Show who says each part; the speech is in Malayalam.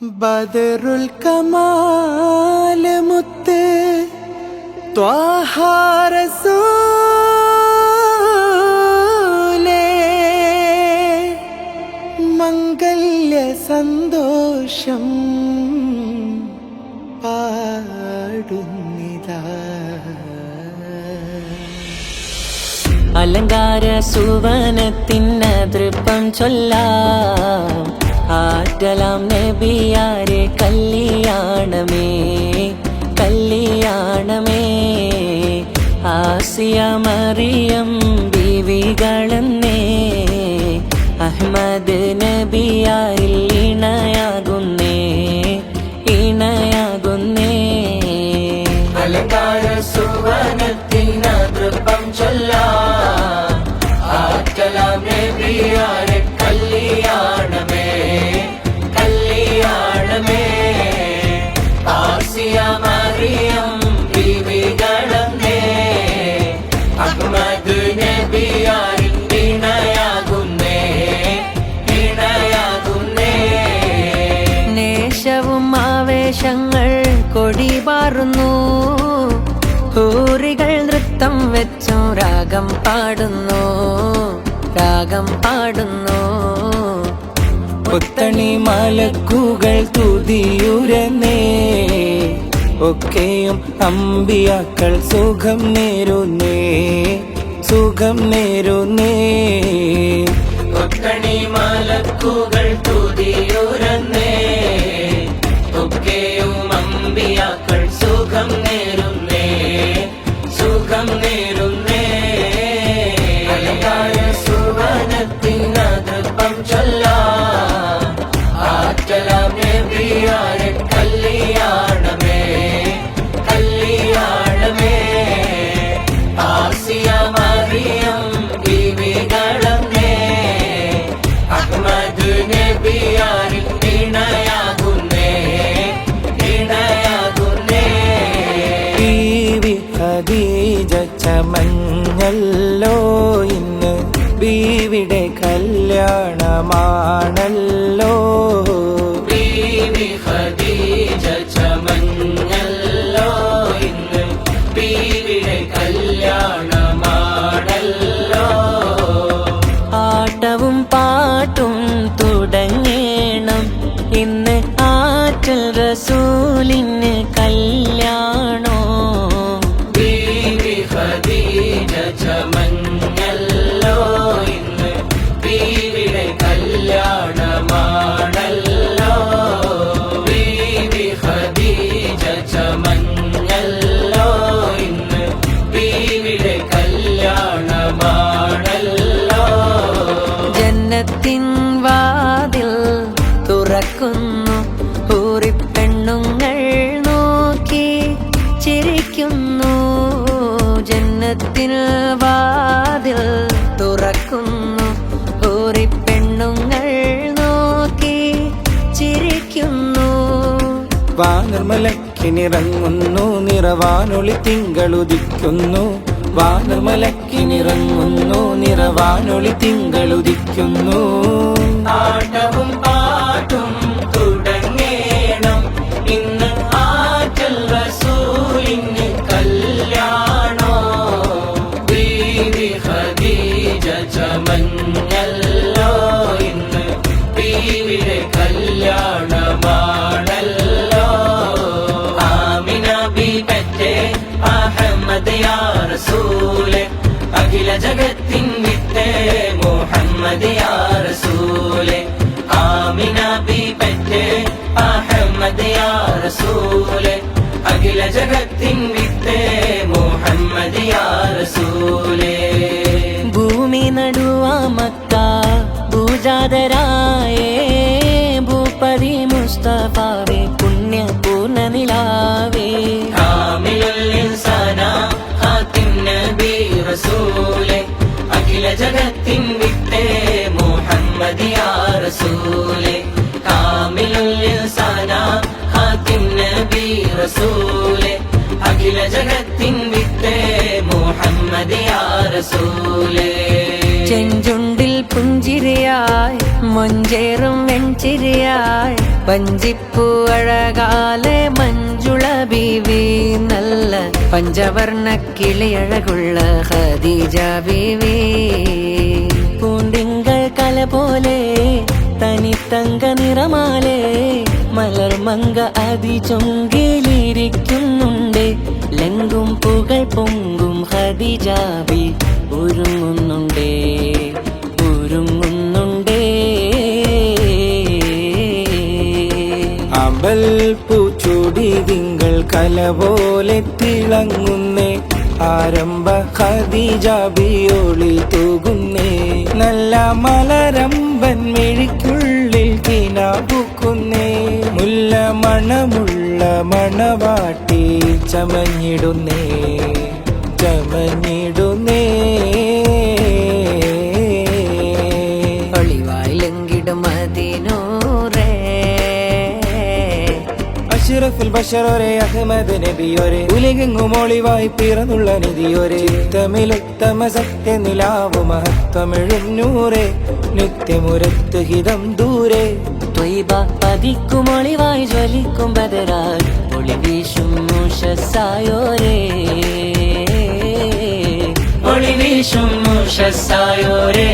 Speaker 1: ബദറുൽ കമാല മുത്ത് ത്വാഹാരസൂലേ മംഗല്യ സന്തോഷം പാടുന്നിതാ.
Speaker 2: അലങ്കാര സുവനത്തിന് തൃപ്പം ചൊല്ലാം ആറ്റലാം നബിയാരെ കല്യാണമേ കല്യാണമേ. ആസിയ മറിയം ബീവികളെന്നേ അഹ്മദ് നബിയാരിൽ ഇണയാകുന്നേ വെച്ചു രാഗം പാടുന്നു രാഗം പാടുന്നു.
Speaker 1: ഒത്തണി മലക്കുകൾ തുതിയുരന്നേ ഒക്കെയും അമ്പിയാക്കൾ സുഖം നേരുന്നേ സുഖം നേരുന്നേ.
Speaker 2: ഒത്തണി മലക്കുകൾ തുതിയുരന്നേ കല്യാണമേ തുറക്കുന്നു ഊറിപ്പെണ്ണുങ്ങൾ നോക്കി ചിരിക്കുന്നു. ജന്നത്തിൻ വാതിൽ തുറക്കുന്നു. ഊറിപ്പെണ്ണുങ്ങൾ നോക്കി ചിരിക്കുന്നു.
Speaker 1: വാനർമലക്കിനിറങ്ങുന്നു നിറവാനൊളി തിങ്കളുദിക്കുന്നു. വാനർമലക്കിനിറങ്ങുന്നു നിറവാനൊളി തിങ്കളുദിക്കുന്നു.
Speaker 2: ആട്ടവും ചമഞ്ഞല്ലോ ഇന്ന് ബീവിയുടെ കല്യാണമാണല്ലോ. ആമിന ബി പറ്റേ അഹമ്മദ് യാ റസൂലെ. അഖില ജഗത്തിൻ വിത്തേ മുഹമ്മദ് യാ റസൂലെ. ആമിന ബി പറ്റേ അഹമ്മദ് യാ റസൂലെ. അഖില ജഗത്തിൻ വിത്തേ മുഹമ്മദ് യാ ഭൂജാതരായേ ഭൂപതി മുസ്തഫാവേ പുണ്യ പൂർണ നിലാവേ അഖില ജഗത്തിൻ വിട്ടേ മുഹമ്മദ് യാ മൊഞ്ചേറും വെഞ്ചിരിയായി. വഞ്ചിപ്പു അഴകാലെ മഞ്ജുള ബീവി നല്ല പഞ്ചവർണ കിളിയഴകുള്ള ഹദീജ ബീവി പൂണ്ടിങ്കൾ കല പോലെ തനിത്തങ്ക നിറമാലെ മലർമങ്ക അതിചൊങ്കിലിരിക്കുന്നുണ്ട് ലങ്കും പുകൾ പൊങ്കും ഹദിജാബി ഒരുങ്ങുന്നുണ്ടേ.
Speaker 1: അമ്പൽ പൂച്ചൂടി തിങ്കൾ കല പോലെ തിളങ്ങുന്നേ. ആരംഭ ഖദീജാബിയോളി തൂകുന്നേ. നല്ല മലരമ്പൻ മെഴിക്കുള്ളിൽ കിനാപുക്കുന്നേ. മുല്ല മണമുള്ള മണവാട്ടി ചമഞ്ഞിടുന്നേ. ചമഞ്ഞിടുന്നേ.
Speaker 2: ഒളിവായിലെങ്കിടും അതിനൂറേ
Speaker 1: അഷ്റഫുൽ ബഷറോരെ അഹമ്മദ് നബിയോരെ ഉലകെങ്ങും ഒളിവായി പിറന്നുള്ള നിധിയോരെ തമിലുത്തമ സത്യ നിലാവ് മഹത്വമെഴുന്നൂറെ. നിത്യമുരത്ത് ഹിതം ദൂരെ.
Speaker 2: ത്വയ്ബ പതിക്കും ഒളിവായി ജ്വലിക്കും ബദരാൽ. ഒളി വീശും മുഷസായോരേ ഒളി വീശും മുഷസായോരേ